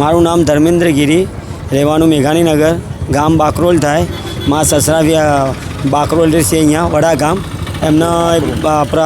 મારું નામ ધર્મેન્દ્ર ગીરી, રહેવાનું મેઘાણીનગર, ગામ બાકરોલ થાય. મા સસરા બાકરોલ છે અહીંયા, વડા ગામ. એમના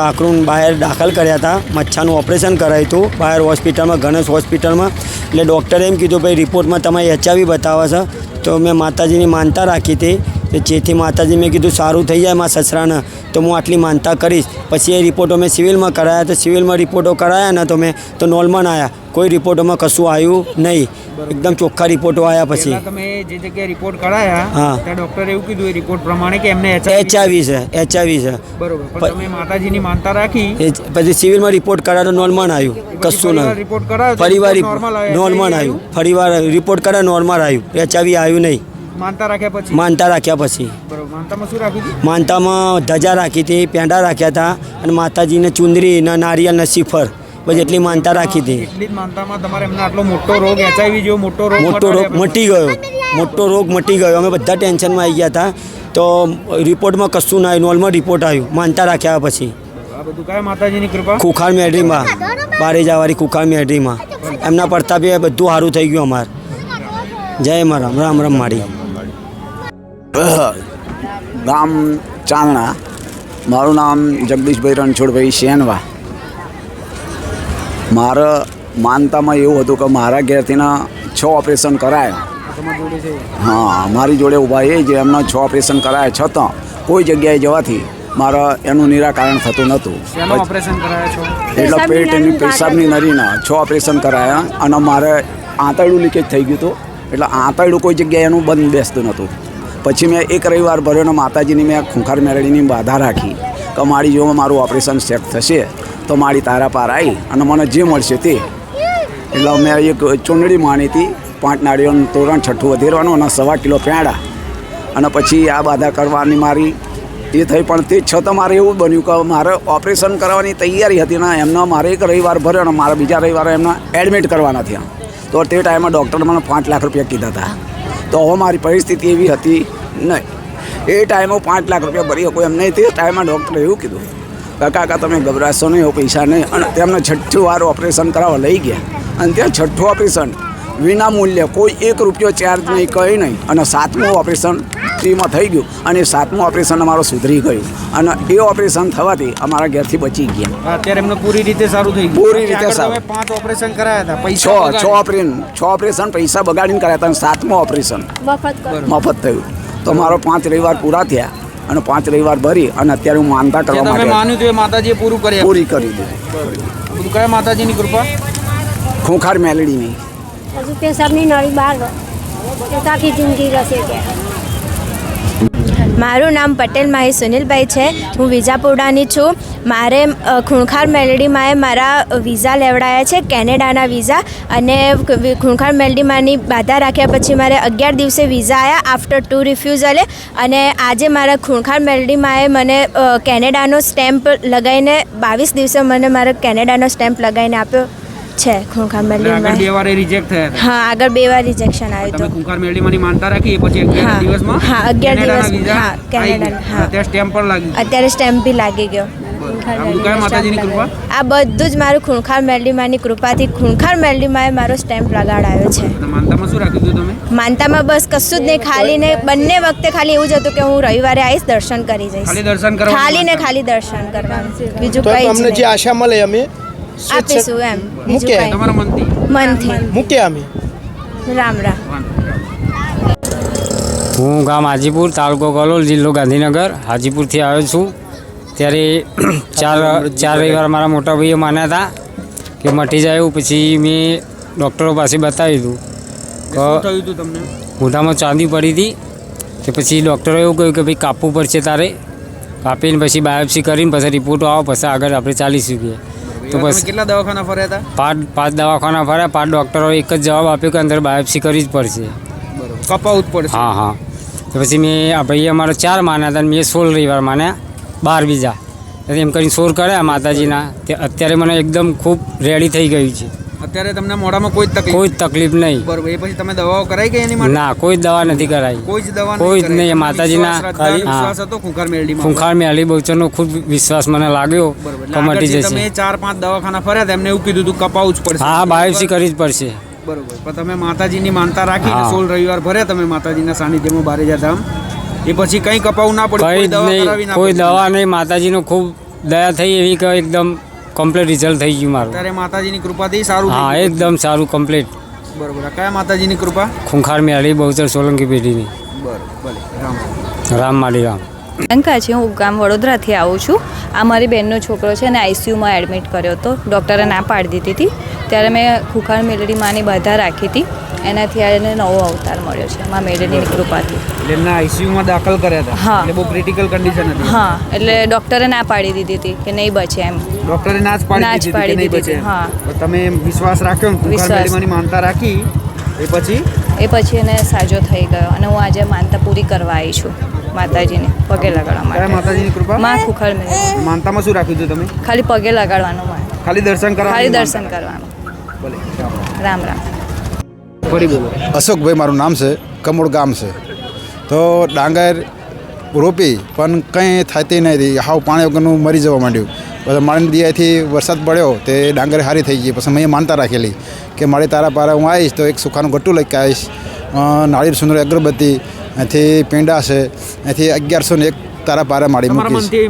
આકરું બહાર દાખલ કર્યા હતા. મચ્છાનું ઓપરેશન કરાયું હતું, બહાર હોસ્પિટલમાં, ગણેશ હોસ્પિટલમાં. એટલે ડૉક્ટરે એમ કીધું, ભાઈ રિપોર્ટમાં તમારે એચઆઈવી બતાવે છે. તો મેં માતાજીની માનતા રાખી હતી. જેથી માતાજી મેં કીધું સારું થઈ જાય મારા સસરાના તો હું આટલી માનતા કરીશ. પછી એ રિપોર્ટો મેં સિવિલમાં કરાયા તો સિવિલમાં રિપોર્ટો કરાયા ને તો મેં તો નોર્મલ આવ્યા કોઈ રિપોર્ટોમાં કશું આવ્યું નહીં. એકદમ ચોખ્ખા રિપોર્ટો આવ્યા પછી. તમે જે જગ્યાએ રિપોર્ટ કરાયા હા. ત્યાં ડોક્ટરે એવું કીધું એ રિપોર્ટ પ્રમાણે કે એમને એચઆઈવી છે. એચઆઈવી છે બરોબર તમે માતાજીની માનતા રાખી. પછી સિવિલમાં રિપોર્ટ કરાયો તો નોર્મલ આવ્યું. કશું નહીં. રિપોર્ટ કરાયો ફરીવાર નોર્મલ આવ્યું ફરીવાર રિપોર્ટ કરાયો નોર્મલ આવ્યું. એચઆઈવી આવ્યું નહીં. માનતા રાખ્યા પછી? માનતા રાખ્યા પછી. બરોબર. માનતામાં શું રાખ્યું હતું? માનતામાં ધજા રાખી હતી પેંડા રાખ્યા હતા અને માતાજીને ચુંદરી ને નારિયેળ ને શિફર બસ એટલી માનતા રાખી હતી. એટલી જ માનતામાં તમારે એમને આટલો મોટો રોગ એચઆઈવી જેવો મોટો રોગ મોટો રોગ મટી ગયો. મોટો રોગ મટી ગયો. અમે બધા ટેન્શનમાં આવી ગયા હતા. તો રિપોર્ટમાં કશું ના આવ્યું. નોર્મલ રિપોર્ટ આવ્યું. માનતા રાખ્યા પછી. કુખાર મેડરીમાં બારેજાવાળી કુખાર મેડરીમાં એમના પ્રતાપે બધું સારું થઈ ગયું અમારે. જય મારામ. રામ રામ મારી. ગામ ચાલણા મારું નામ જગદીશભાઈ રણછોડભાઈ શેનવા. મારે માનતામાં એવું હતું કે મારા ઘેરથીના છ ઓપરેશન કરાયા. હા મારી જોડે ઊભા એ જે એમના છ ઓપરેશન કરાયા છતાં કોઈ જગ્યાએ જવાથી મારા એનું નિરાકરણ થતું નહોતું. એટલે પેટની પેશાબની નરીના છ ઓપરેશન કરાયા અને મારે આંતરડું લીકેજ થઈ ગયું હતું. એટલે આંતરડું કોઈ જગ્યાએ એનું બંધ બેસતું નહોતું. પછી મેં એક રવિવાર ભર્યો અને માતાજીની મેં ખૂંખાર મેળવીની બાધા રાખી કે મારી જો મારું ઓપરેશન સેટ થશે તો મારી તારા પાર આવી અને મને જે મળશે તે. એટલે મેં એક ચૂંટણી માણી હતી, પાંચ નાળીઓનું તોરણ છઠ્ઠું વધેરવાનું અને સવા કિલો પેંડા અને પછી આ બાધા કરવાની મારી, એ થઈ પણ તે છતાં મારે એવું બન્યું કે મારે ઓપરેશન કરવાની તૈયારી હતી ને એમનો મારે એક રવિવાર ભર્યો અને મારા બીજા રવિવારે એમને એડમિટ કરવાના થયા. તો તે ટાઈમે ડૉક્ટરે મને પાંચ લાખ રૂપિયા કીધા હતા. તો હવે મારી પરિસ્થિતિ એવી હતી નહીં. એ ટાઈમે હું પાંચ લાખ રૂપિયા ભરી શકું એમ નહીં. તે ટાઈમે ડૉક્ટરે એવું કીધું, કાકા કાકા, તમે ગભરાશો નહીં, એવું પૈસા નહીં. અને તેમને છઠ્ઠું વાર ઓપરેશન કરાવવા લઈ ગયા. અને ત્યાં છઠ્ઠું ઓપરેશન વિના મૂલ્ય કોઈ એક રૂપિયો ચાર્જ નહીં કંઈ નહીં. અને સાતમું ઓપરેશન ફ્રીમાં થઈ ગયું. અને એ સાતમું ઓપરેશન અમારું સુધરી ગયું. અને એ ઓપરેશન થવાથી અમારા ઘેરથી બચી ગયા. અત્યારે એમને પૂરી રીતે સારું થઈ ગયું. પૂરી રીતે સારું. પાંચ ઓપરેશન કરાયા હતા. છ પૈસા છ છ ઓપરેશન છ ઓપરેશન પૈસા બગાડીને કર્યા હતા અને સાતમું ઓપરેશન મફત થયું. તો મારો પાંચ રવિવાર પૂરા થયા અને પાંચ રવિવાર ભરી અને અત્યારે હું માનતા કરવા માટે માન્યું તો એ માતાજીએ પૂરું કરી પૂરી કરી દીધું. કયા માતાજીની કૃપા? ખૂંખાર મેલડીની. હજુ પેશાબની નળી બહાર આખી જિંદગી રહેશે કે. મારું નામ પટેલ માહી સુનિલભાઈ છે. હું વિજાપુરાની છું. મારે ખૂણખાર મેલડીમાંએ મારા વિઝા લેવડાયા છે, કેનેડાના વિઝા. અને ખૂણખાર મેલડીમાંની બાધા રાખ્યા પછી મારે અગિયાર દિવસે વિઝા આવ્યા આફ્ટર ટુ રિફ્યુઝલે અને આજે મારા ખૂણખાર મેલડીમાંએ મને કેનેડાનો સ્ટેમ્પ લગાવીને બાવીસ દિવસે મને મારો કેનેડાનો સ્ટેમ્પ લગાવીને આપ્યો. છે ખૂંખાર આગળ બે વાર રિજેક્ટ થયા હતા. હા આગળ બે વાર રિજેક્શન આવ્યું તો ખૂંખાર કુંકાર મેળવીમાંની માનતા રાખી પછી અગિયાર હા. દિવસમાં હા, અગિયાર કેનેડાના દિવસ. હા, કેનેડા, હા. અત્યારે સ્ટેમ્પ પણ લાગી અત્યારે સ્ટેમ્પ બી લાગી ગયો. આ બધું કયા માતાજીની કૃપા? આ બધું જ મારું ખૂંખાર મેલડીમાંની કૃપાથી ખૂંખાર મેલડીમાંએ મારો સ્ટેમ્પ લગાડાયો છે. માનતામાં શું રાખ્યું હતું તમે? માનતામાં બસ કશું જ નહીં ખાલી ને બંને વખતે ખાલી એવું જ હતું કે હું રવિવારે આવીશ દર્શન કરી જઈશ. ખાલી દર્શન ખાલી ને ખાલી દર્શન કરવાનું. બીજું કઈ કંઈ અમને જે આશા મળે અમે આપીશું એમ? મૂકે. તમારા મનથી? મનથી. મૂકે અમે. રામ રામ. હું ગામ હાજીપુર તાલુકો કલોલ જિલ્લો ગાંધીનગર. હાજીપુરથી આવ્યો છું. ત્યારે ચાર ચાર રવિવાર મારા મોટા ભાઈએ માન્યા હતા કે મટી જાય એવું. પછી મેં ડૉક્ટરો પાસે બતાવ્યું હતું. તમને? મોઢામાં ચાંદી પડી હતી. કે પછી ડૉક્ટરે એવું કહ્યું કે ભાઈ કાપવું પડશે તારે. કાપીને પછી બાયોપ્સી કરીને પછી રિપોર્ટો આવો. પછી આગળ આપણે ચાલી શકીએ તો બસ. કેટલા દવાખાના ફર્યા હતા? પાંચ પાંચ દવાખાના ફર્યા પાંચ ડૉક્ટરો એક જ જવાબ આપ્યો કે અંદર બાયોપ્સી કરવી જ પડશે. બરોબર. કપાવું જ પડશે. હા હા. તો પછી મેં આ ભાઈએ અમારે ચાર માન્યા હતા અને મેં સોળ રવિવાર માન્યા બાર બીજા. એમ કરીને સોર કર્યા માતાજીના. તે અત્યારે મને એકદમ ખૂબ રેડી થઈ ગયું છે. અત્યારે તમને મોઢામાં કોઈ તકલીફ કોઈ તકલીફ નહીં. બરોબર એ પછી તમે દવાઓ કરાઈ ગઈ એની ના કોઈ દવા નથી કરાઈ. કોઈ જ દવા કોઈ જ નહીં, માતાજીના વિશ્વાસ. હતો ખુંખાર મેલડીમાં ખૂંખાર મેલી બહુચરનો ખૂબ વિશ્વાસ મને લાગ્યો. બરોબર તો એટલે આગળ મટી જે જશે તમે ચાર પાંચ દવાખાના ફર્યા હતા એમને એવું કીધું હતું કપાવું જ પડશે. હા બાયોપ્સી કરી જ પડશે. બરોબર પણ તમે માતાજીની માનતા રાખી. સોળ રવિવાર ભર્યા તમે માતાજીના સાનિધ્યમાં બારેજા ધામ એ પછી કંઈ કપાવું ના પડે કઈ દવા નહીં માતાજીનું ખૂબ દયા થઈ એવી કે એકદમ કમ્પ્લીટ રિઝલ્ટ થઈ ગયું મારું. ત્યારે માતાજીની કૃપાથી સારું હા એકદમ સારું કમ્પ્લીટ બરોબર. કયા માતાજીની કૃપા? ખૂંખાર મેળી બહુચર સોલંકી પેઢીની. બરોબર રામ. રામ. માળી રામ. પ્રિયંકા છે હું ગામ વડોદરાથી આવું છું. આ મારી બહેનનો છોકરો છે ને આઈસીયુમાં એડમિટ કર્યો હતો. ડૉક્ટરે ના પાડી દીધી હતી. ત્યારે મેં ખુખાર મેલડી માની બાધા રાખી હતી. એનાથી એને નવો અવતાર મળ્યો છે મા મેલડીની કૃપાથી. એટલે એમને આઈસીયુમાં દાખલ કર્યા હતા? હા. એટલે બહુ ક્રિટિકલ કન્ડિશન હતી. હા એટલે ડૉક્ટરે ના પાડી દીધી હતી કે નહીં બચે એમ. ડોક્ટરે ના જ પાડી દીધી કે નહીં બચે હા. તમે વિશ્વાસ રાખ્યો ખુખાર મેલડીમાંની. માનતા રાખી. એ પછી? એ પછી એને સાજો થઈ ગયો અને હું આજે માનતા પૂરી કરવા આવી છું. માતાજીને પગે લગાડવા માટે. માતાજીની કૃપા? માં ખુખાર મેલડી માનતામાં શું રાખ્યું હતું તમે? ખાલી પગે લગાડવાનું માં ખાલી દર્શન કરવા ખાલી દર્શન કરવાનું. રામ રામ. ફરી બોલો. અશોકભાઈ મારું નામ છે. કમોડ ગામ છે. તો ડાંગર રોપી પણ કંઈ થતી નથી હાવ પાણી વગરનું મરી જવા માંડ્યું. પછી મારી દિયાથી વરસાદ પડ્યો તે ડાંગર સારી થઈ ગઈ. પછી મેં માનતા રાખેલી કે મારી તારા પારા હું આવીશ તો એક સુખાનું ગટ્ટું લઈ કે આવીશ. નાળિયેર સુંદર અગરબત્તી અહીંથી પેંડા છે. અહીંથી અગિયારસો ને એક તારા પારા માડી રાખી.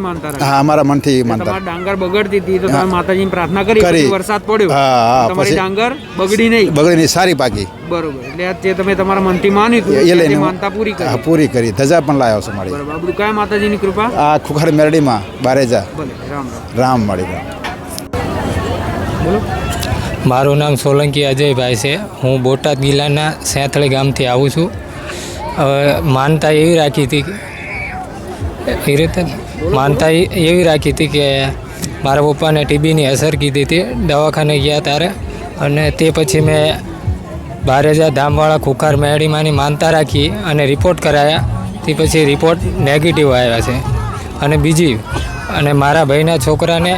હા અમારા મનથી માનતા ડાંગર બગડતી હતી તો તમે. માતાજીની પ્રાર્થના કરી કરી. વરસાદ પડ્યો. હા, હા, તમારી ડાંગર બગડી નહીં. બગડી નહીં સારી પાકી. બરોબર. એટલે તે તમે તમારા મનથી માન્યું એ લઈને માનતા પૂરી કરી. પૂરી કરી. ધજા પણ લાવ્યો છે મારી. બરોબર. કયા માતાજીની કૃપા? આ ખુખાર મેરડીમાં બારેજા રામ રામ. મળી બોલો. મારું નામ સોલંકી અજયભાઈ છે. હું બોટાદ જિલ્લાના સેંથળી ગામથી આવું છું. હવે માનતા એવી રાખી હતી એ રીતે માનતા એવી રાખી હતી કે મારા પપ્પાને ટીબીની અસર કીધી હતી. દવાખાને ગયા ત્યારે અને તે પછી મેં બારેજા ધામવાળા ખુખાર મેળીમાંની માનતા રાખી અને રિપોર્ટ કરાયા. તે પછી રિપોર્ટ નેગેટિવ આવ્યા છે. અને બીજી અને મારા ભાઈના છોકરાને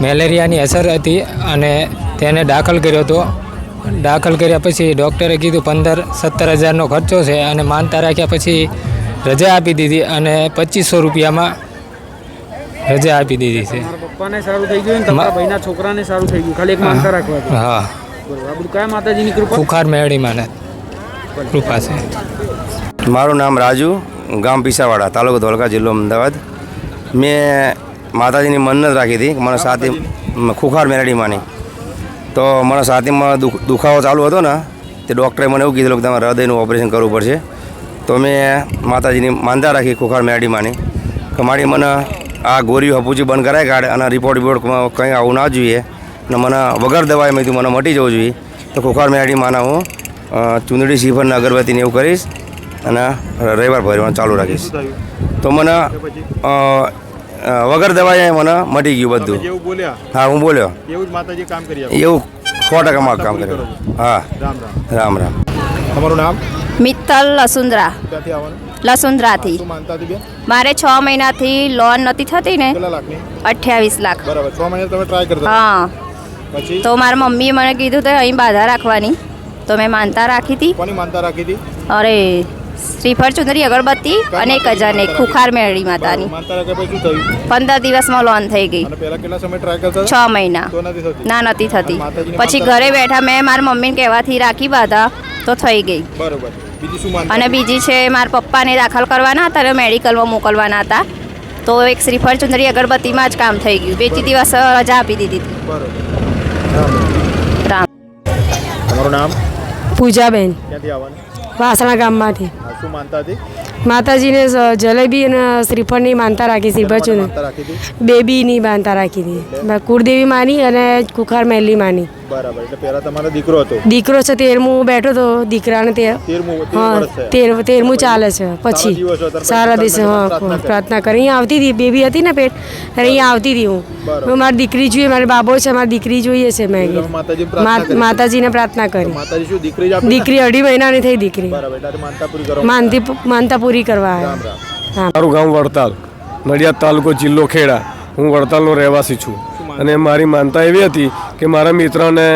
મેલેરિયાની અસર હતી અને તેને દાખલ કર્યો હતો. દાખલ કર્યા પછી ડૉક્ટરે કીધું પંદર સત્તર હજારનો ખર્ચો છે અને માનતા રાખ્યા પછી રજા આપી દીધી અને પચીસો રૂપિયામાં રજા આપી દીધી છે. પપ્પાને સારું થઈ ગયું તમારા ભાઈના છોકરાને સારું થઈ ગયું. ખાલી એક માનતા રાખવા હા. બરાબર. કયા માતાજીની કૃપા? ખુખાર માને કૃપા છે. મારું નામ રાજુ ગામ પીસાવાડા તાલુકો ધોલકા જિલ્લો અમદાવાદ. મેં માતાજીની મન્નત રાખી હતી. મને સાથે ખુખાર મેરડીમાંની તો મારા સાથીમાં દુખ, દુખાવો ચાલુ હતો ને, તે ડૉક્ટરે મને એવું કીધું કે તમારે હૃદયનું ઓપરેશન કરવું પડશે. તો મેં માતાજીની માનતા રાખી ખુખાર મેરડીમાંની કે મારી મને આ ગોરીઓ હપુચી બંધ કરાય કાઢે અને રિપોર્ટ રિપોર્ટમાં કંઈ આવું ના જોઈએ અને મને વગર દવાએ મેં મને મટી જવું જોઈએ. તો ખુખાર મેરડીમાંના હું ચુંદડી શ્રીફળને અગરબત્તીને એવું કરીશ અને રવિવાર ભરવાનું ચાલુ રાખીશ. તો મને વગર દવાએ મને મટી ગયું બધું. બોલ્યા? હા હું બોલ્યો. એવું જ માતાજી કામ કરી એવું સો ટકા મારું કામ કર્યું હા. રામ રામ. રામ રામ. તમારું નામ? મિત્તલ લસુંદ્રા ક્યાંથી આવવાનું? લસુંદ્રાથી મારે છ મહિનાથી લોન નથી થતી ને. અઠ્યાવીસ લાખ. બરાબર છ મહિના તમે ટ્રાય કરતા. હા. તો મારા મમ્મીએ મને કીધું તો અહીં બાધા રાખવાની. તો મેં માનતા રાખી હતી? અરે શ્રીફળ ચુંદરી અગરબત્તી અને એક હજારની ખુખાર મેળવી માતાની. પંદર દિવસમાં લોન થઈ ગઈ. અને પહેલા કેટલા સમય ટ્રાય કરતા છ મહિના. ના નથી થતી. પછી ઘરે બેઠા મેં મારા મમ્મીને કહેવાથી રાખી બાધા તો થઈ ગઈ. બરોબર. બીજી શું માનતા? અને બીજી છે મારા પપ્પાને દાખલ કરવાના હતા અને મેડિકલમાં મોકલવાના હતા. તો એક શ્રીફળ ચુંદરી અગરબત્તીમાં જ કામ થઈ ગયું. બે દિવસ રજા આપી દીધી હતી. રામ. તમારું નામ? પૂજાબેન. ક્યાંથી આવવાનું? વાસણા ગામમાંથી. શું માનતા હતી? માતાજીને જલેબી અને શ્રીફળની માનતા રાખી શ્રીફળ બેબીની માનતા રાખી હતી. કુળદેવી માની અને કુખાર મહેલી માની. બરાબર એટલે પહેલા તમારો દીકરો હતો? દીકરો છે તેરમું બેઠો તો દીકરાને તે તેરમું તેર હા તેર તેરમું ચાલે છે પછી. સારા દિવસે હા પ્રાર્થના કરી. અહીંયા આવતી હતી બેબી હતી ને પેટ? અહીંયા આવતી હતી હું. મારી દીકરી જોઈએ મારી બાબો છે મારી દીકરી જોઈએ છે મેં માતાજીને પ્રાર્થના મા- કરી. માતાજીને પ્રાર્થના કરી. દીકરી જ આપી દીકરી અઢી મહિનાની થઈ દીકરી. બરાબર એટલે આજે માનતા પૂરી માનતી માનતા પૂરી કરવા આવ્યા. મારું ગામ વડતાલ નડિયાદ તાલુકો જિલ્લો ખેડા. હું વડતાલનો રહેવાસી છું. અને મારી માનતા એવી હતી કે મારા મિત્રને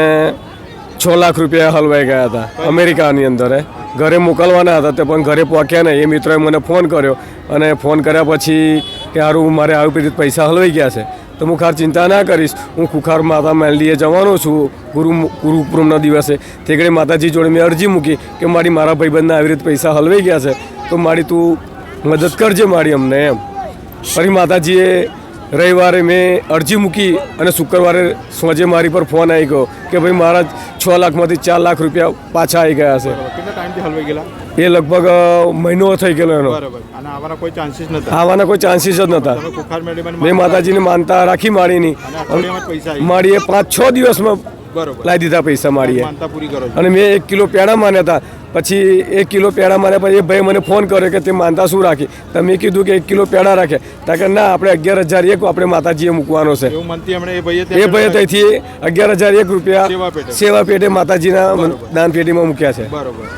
છ લાખ રૂપિયા હલવાઈ ગયા હતા અમેરિકાની અંદર. ઘરે મોકલવાના હતા તે પણ ઘરે પહોંચ્યા નહીં. એ મિત્રોએ મને ફોન કર્યો અને ફોન કર્યા પછી કે સારું મારે આવી રીતે પૈસા હલવાઈ ગયા છે. તો હું ખાર ચિંતા ના કરીશ. હું ખુખાર માતા મેલડીએ જવાનો છું. ગુરુ ગુરુ પૂનમના દિવસે. તે ઘડી માતાજી જોડે મેં અરજી મૂકી કે મારી મારા ભાઈબંધને આવી રીતે પૈસા હલવાઈ ગયા છે. તો મારી તું મદદ કરજે મારી અમને એમ. ફરી માતાજીએ રવિવારે મેં અરજી મૂકી અને શુક્રવારે સાંજે મારી પર ફોન આવી ગયો કે ભાઈ મારા છ લાખમાંથી ચાર લાખ રૂપિયા પાછા આવી ગયા છે. એ લગભગ મહિનો થઈ ગયેલો એનો. આવવાના કોઈ ચાન્સીસ જ નહોતા મેં માતાજીને માનતા રાખી માળીની માળીએ પાંચ છ દિવસમાં લાવી દીધા પૈસા માળીએ અને મેં એક કિલો પેડા માન્યા હતા. પછી એક કિલો પેડા માન્યા પછી એ ભાઈ મને ફોન કર્યો કે તે માનતા શું રાખી? તો મેં કીધું કે એક કિલો પેડા રાખે. તા કે ના આપણે અગિયાર હજાર એક આપણે માતાજીએ મૂકવાનો છે. એ ભાઈએ એ ત્યાંથી અગિયાર હજાર એક રૂપિયા સેવા પેટે. માતાજીના દાન પેટીમાં મૂક્યા છે.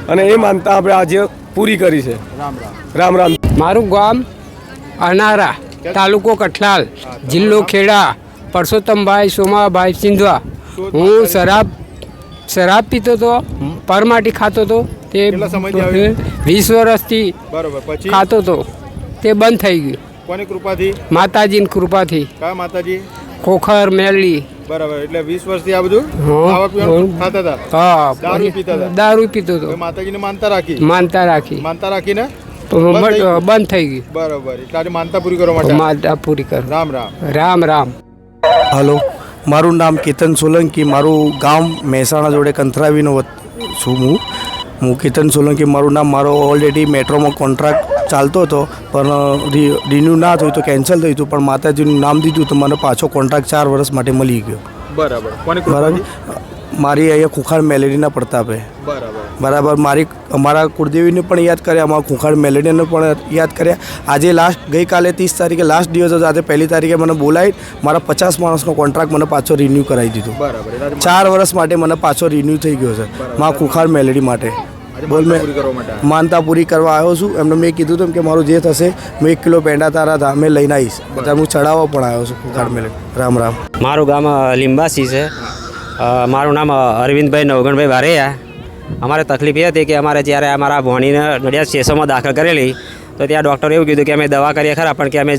અને એ માનતા આપણે આજે પૂરી કરી છે. રામ રામ. રામ રામ. મારું ગામ અનારા તાલુકો કઠલાલ જિલ્લો ખેડા પરસોત્તમભાઈ સોમાભાઈ સિંધવા. હું શરાબ શરાબ પીતો હતો પરમાટી ખાતો હતો તે? વીસ વર્ષથી બરોબર. પછી? ખાતો હતો તે બંધ થઈ ગયું. કોની કૃપાથી? માતાજીની કૃપાથી. કા માતાજી? ખોખર મેલડી બરાબર. એટલે વીસ વર્ષથી આ બધું ખાવા પીવાનું ખાતા હતા? હા. દારૂ પીતા હતા? દારૂ પીતો હતો. માતાજીને માનતા રાખી? માનતા રાખી. માનતા રાખીને? બંધ થઈ થઈ બરોબર. તારી માનતા પૂરી કરવા માટે માનતા પૂરી કર. રામ રામ. રામ રામ. હલો. મારું નામ કેતન સોલંકી. મારું ગામ મહેસાણા જોડે કંથરાવીનો છું હું. હું કેતન સોલંકી મારું નામ મારો ઓલરેડી મેટ્રોમાં કોન્ટ્રાક્ટ ચાલતો હતો પણ રિન્યુ ના થયું તો કેન્સલ થયું હતું પણ માતાજીનું નામ દીધું તો મને પાછો કોન્ટ્રાક્ટ ચાર વર્ષ માટે મળી ગયો. બરાબર. બરાબર મારી અહીંયા ખુખાર મેલેરીના પ્રતાપે. બરાબર. બરાબર. મારી અમારા કુળદેવીને પણ યાદ કર્યા અમારા ખુખાર મેલેડીને પણ યાદ કર્યા. આજે લાસ્ટ ગઈકાલે ત્રીસ તારીખે લાસ્ટ દિવસ હતો આજે પહેલી તારીખે મને બોલાવી મારા પચાસ માણસનો કોન્ટ્રાક્ટ મને પાછો રિન્યૂ કરાવી દીધો. બરાબર ચાર વર્ષ માટે મને પાછો રિન્યૂ થઈ ગયો છે મારા ખુખાર મેલેડી માટે. બોલ મેં પૂરી કરવા માટે માનતા પૂરી કરવા આવ્યો છું. એમને મેં કીધું હતું કે મારું જે થશે હું એક કિલો પેંડા તારા ધામે લઈને આવીશ. બધા હું ચડાવવા પણ આવ્યો છું ખુખાર મેલેડી. રામ રામ. મારું ગામ લિંબાસી છે. મારું નામ અરવિંદભાઈ નવગણભાઈ વારેયા. અમારે તકલીફ એ હતી કે અમારે જ્યારે અમારા ભોણીને નડિયાદ સ્ટેશનમાં દાખલ કરેલી તો ત્યાં ડૉક્ટરે એવું કીધું કે અમે દવા કરીએ ખરા પણ કે અમે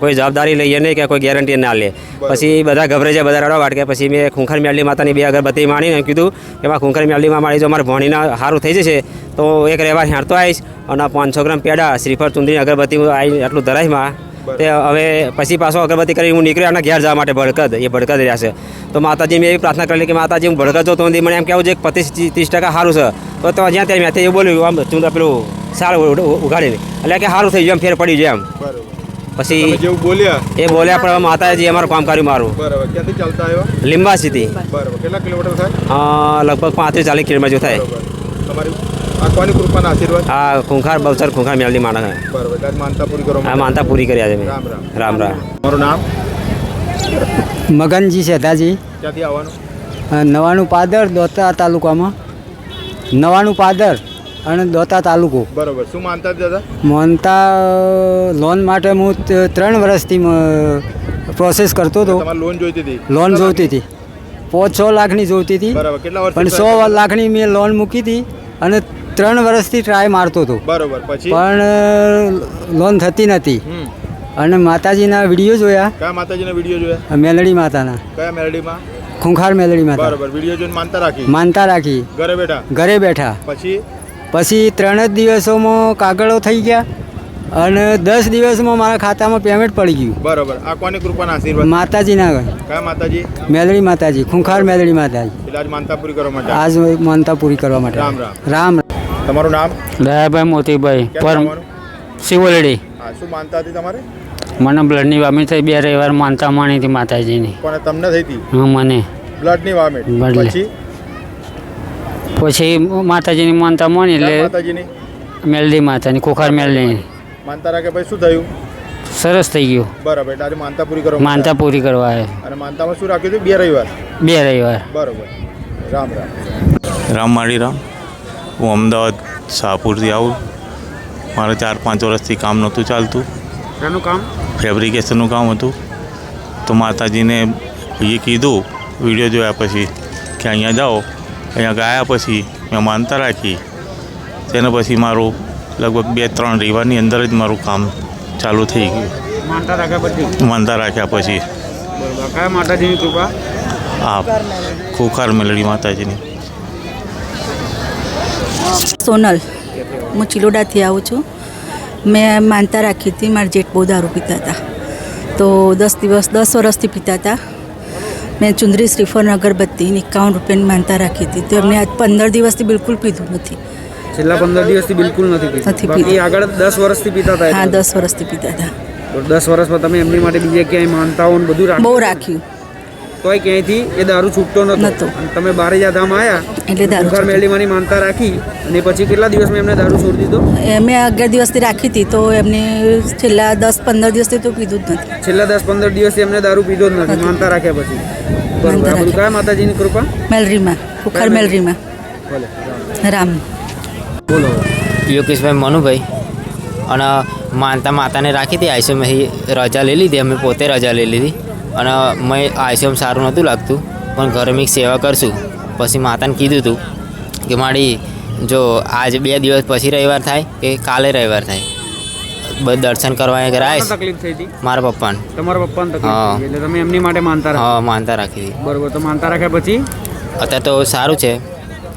કોઈ જવાબદારી લઈએ નહીં કે કોઈ ગેરંટી ના લે. પછી બધા ગભરાઈ જાય બધા રડવા વાટકે. પછી મેં ખૂંખર મ્યાલી માતાની બે અગરબત્તી માણીને કીધું કે એમાં ખૂંખર મ્યાલીમાં મારી જો અમારે ભણીને સારું થઈ જશે તો એક રહેવા હેણતો આવીશ અને પાંચસો ગ્રામ પેડા શ્રીફળ ચુંદરી અગરબત્તી આવીને આવી આટલું ધરાઈમાં તે હવે પછી પાછો અગરબત્તી કરી હું નીકળ્યો અને ઘેર જવા માટે ભડકદ એ ભડકદ રહ્યા છે. તો માતાજી મેં એવી પ્રાર્થના કરેલી કે માતાજી હું ભડકદ જો તો મને એમ કહેવું છે કે પચીસ ત્રીસ ટકા સારું છે. તો તો જ્યાં ત્યાં મેં એવું બોલ્યું આમ ચૂંદા પેલું સારું ઉડ- એટલે કે સારું થઈ ગયું એમ ફેર પડી ગયું એમ. પછી જેવું બોલ્યા. એ બોલ્યા પણ માતાજી અમારું કામ કર્યું મારું. બરાબર. ક્યાંથી ચાલતા આવ્યા? લીંબાસીથી બરાબર. કેટલા કિલોમીટર થાય? લગભગ પાંત્રીસ ચાલીસ કિલોમીટર થાય. તમારી આ કોની કૃપાના આશીર્વાદ? આ ખૂંખાર બવસર ખૂંખાર મેળવી માણસ બરાબર આજે માનતા પૂરી કર્યા આ માનતા પૂરી કરી આજે મેં. રામ રામ. રામ રામ. મારું નામ? મગનજી શેતાજી. ક્યાંથી આવવાનું? નવાણું પાદર દોતા તાલુકામાં. નવાણું પાદર અને દોતા તાલુકો. બરાબર શું માનતા દાદા? માનતા લોન માટે હું ત્રણ વર્ષથી પ્રોસેસ કરતો હતો. લોન જોઈતી હતી? લોન જોઈતી હતી. પાંચ છ લાખની જોઈતી હતી. બરાબર કેટલા વર્ષ પણ સો લાખની મેં લોન મૂકી હતી અને ત્રણ વર્ષથી ટ્રાય મારતો હતો. બરોબર પછી? પણ લોન થતી નથી. અને માતાજીના વીડિયો જોયા. કયા માતાજીના વીડિયો જોયા? મેલડી માતાના. કયા મેલડીમાં? ખુંખાર મેલડી માતા. બરોબર વીડિયો જોઈને માનતા રાખી? માનતા રાખી. ઘરે બેઠા? ઘરે બેઠા. પછી? પછી ત્રણ જ દિવસોમાં કાગળો થઈ ગયા અને દસ દિવસમાં મારા ખાતામાં પેમેન્ટ પડી ગયું. બરોબર આ કોની કૃપાના આશીર્વાદ? માતાજીના. કયા માતાજી? મેલડી માતાજી ખૂંખાર મેલડી માતાજી. એટલે આજ માનતા પૂરી કરવા માટે આજ માનતા પૂરી કરવા માટે રામ. રામ રામ. તમારું નામ? દયાભાઈ મોતીભાઈ આવવાનું હા શું માનતા હતી તમારે? મને બ્લડની વામિટ થઈ બે રવિવાર માનતા માણી હતી માતાજીની. પણ તમને થઈ હતી? હા મને. બ્લડની વામિટ પછી? પછી માતાજીની માનતા માની એટલે માતાજીની? મેલડી માતાની ખોખાર મેલડી. માનતા રાખે ભાઈ શું થયું? સરસ થઈ ગયું. બરાબર એટલે આજે માનતા પૂરી કરવા માનતા પૂરી કરવા આવે અને માનતામાં શું રાખ્યું હતું? બે રવિવાર. બે રવિવાર. બરોબર. રામ રામ. રામ માળી રામ. હું અમદાવાદ શાહપુરથી આવું. મારે ચાર પાંચ વર્ષથી કામ નહોતું ચાલતું. શાનું કામ? ફેબ્રિકેશનનું કામ હતું. તો માતાજીને એ કીધું વીડિયો જોયા પછી કે અહીંયા જાઓ. અહીંયા ગયા પછી મેં માનતા રાખી. તેના પછી મારું લગભગ બે ત્રણ રીવાની અંદર જ મારું કામ ચાલુ થઈ ગયું. માનતા રાખ્યા પછી? માનતા રાખ્યા પછી. કયા માતાજીની કૃપા? હા ખોખાર મેલડી માતાજીની. સોનલ. હું ચિલોડાથી આવું છું. મેં માનતા રાખી હતી મારા જેઠ બહુ દારૂ પીતા હતા. તો દસ દિવસ દસ વર્ષથી પીતા હતા. મેં ચુંદરી શ્રીફળ અગરબત્તી એકાવન રૂપિયાની માનતા રાખી હતી. તો એમને આજ પંદર દિવસથી બિલકુલ પીધું નથી. છેલ્લા પંદર દિવસથી બિલકુલ નથી બાકી આગળ દસ વર્ષથી પીતા હતા હા દસ વર્ષથી પીતા હતા. દસ વર્ષમાં તમે એમની માટે બીજે ક્યાંય માનતાઓ હોય બધું બહુ રાખ્યું. તોય ક્યાંયથી એ દારૂ છૂટતો નતો અને તમે બારે ધામ આવ્યા એટલે દારૂ ખુખાર મેલડીમાંની માનતા રાખી અને પછી કેટલા દિવસમાં એમને દારૂ છોડી દીધો? એ મેં અગિયાર દિવસથી રાખી હતી તો એમને છેલ્લા દસ પંદર દિવસથી તો પીધું જ નથી. છેલ્લા દસ પંદર દિવસથી એમને દારૂ પીધો જ નથી માનતા રાખ્યા પછી. કયા માતાજીની કૃપા? મેલરીમાં ખુખર મેલરીમાં. રામ. બોલો. યોગેશભાઈ મનુભાઈ. અને માનતા માતાને રાખી હતી આઈસીયુમાંથી રજા લઈ લીધી અમે પોતે રજા લઈ લીધી. અને મેં આઈસીએમ સારું નહોતું લાગતું પણ ઘરે મેં સેવા કરશું. પછી માતાને કીધું હતું કે મારી જો આજ બે દિવસ પછી રવિવાર થાય કે કાલે રવિવાર થાય. બધું દર્શન કરવા એ ઘરે તકલીફ થઈ હતી? મારા પપ્પાને. તમારા પપ્પાને તકલીફ થઈ એટલે તમે એમની માટે માનતા રાખી હા માનતા રાખી હતી. બરોબર તો માનતા રાખ્યા પછી? અત્યારે તો સારું છે.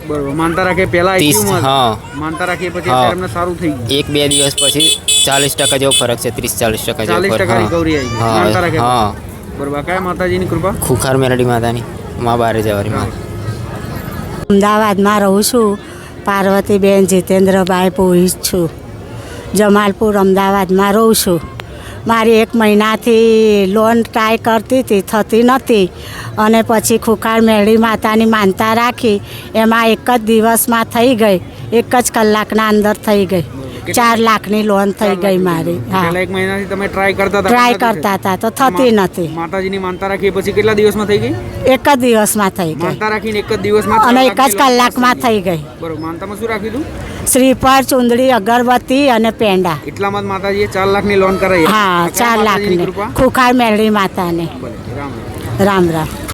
બરોબર માનતા રાખે પહેલા હા. માનતા રાખીએ પછી એમને સારું થઈ ગયું. એક બે દિવસ પછી ચાલીસ ટકા જેવો ફરક છે ત્રીસ ચાલીસ ટકા જેવો ચાલીસ ફરક ટકા રિકવરી આવી માનતા રાખે હા. બરોબર કયા માતાજીની કૃપા? ખુખાર મેલડી માતાની. મા બારે જવારી મા. અમદાવાદમાં રહું છું. પાર્વતીબેન જીતેન્દ્રભાઈ પુહિત છું. જમાલપુર અમદાવાદમાં રહું છું. મારી એક મહિનાથી લોન ટ્રાય કરતી હતી થતી નહોતી. અને પછી ખુખાર મેળી માતાની માનતા રાખી. એમાં એક જ દિવસમાં થઈ ગઈ. એક જ કલાકના અંદર થઈ ગઈ. ચાર લાખની લોન થઈ ગઈ મારી. હા. એક મહિનાથી તમે ટ્રાય કરતા હતા ટ્રાય કરતા હતા તો થતી નથી. માતાજીની માનતા રાખી પછી કેટલા દિવસમાં થઈ ગઈ? એક જ દિવસમાં થઈ ગઈ. માનતા રાખીને એક જ દિવસમાં અને એક જ કલાકમાં થઈ ગઈ. બરોબર માનતામાં શું રાખ્યું હતું શ્રીફળ ચુંદડી અગરબત્તી અને પેંડા. એટલામાં માતાજીએ ચાર લાખની લોન કરાવી હા ચાર લાખની. ખુખાર મેળવી માતાને. રામ. રામ રામ.